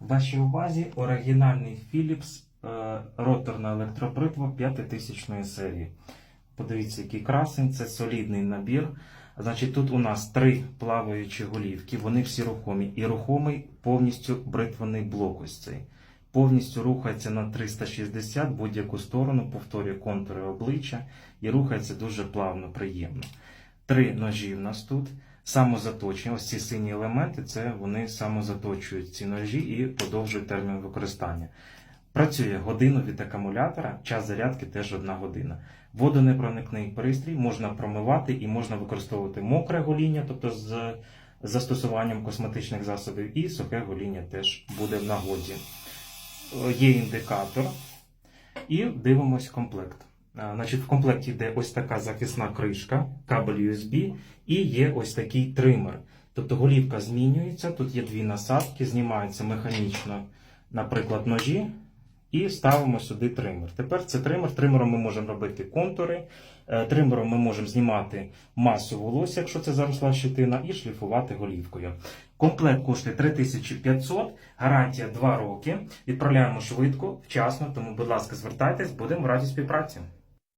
Вашій увазі оригінальний Philips е, роторна електробритва 5000 серії. Подивіться, який красень, це солідний набір. Значить, тут у нас три плаваючі голівки, вони всі рухомі. І рухомий повністю бритваний блок ось цей. Повністю рухається на 360 будь-яку сторону, повторює контури обличчя і рухається дуже плавно, приємно. Три ножі в нас тут. Самозаточення, ось ці сині елементи, це вони самозаточують ці ножі і подовжують термін використання. Працює годину від акумулятора, час зарядки теж одна година. Водонепроникний пристрій можна промивати і можна використовувати мокре гоління, тобто з застосуванням косметичних засобів, і сухе гоління теж буде в нагоді. Е, Є індикатор, і дивимось комплект. Значить, в комплекті йде ось така захисна кришка, кабель USB, і є ось такий тример. Тобто голівка змінюється, тут є дві насадки, знімаються механічно, наприклад, ножі, і ставимо сюди тример. Тепер це тример. Тримером ми можемо робити контури, е, тримером ми можемо знімати масу волосся, якщо це заросла щетина, і шліфувати голівкою. Комплект коштує 3500, гарантія 2 роки. Відправляємо швидко, вчасно, тому, будь ласка, звертайтесь, будемо раді співпраці.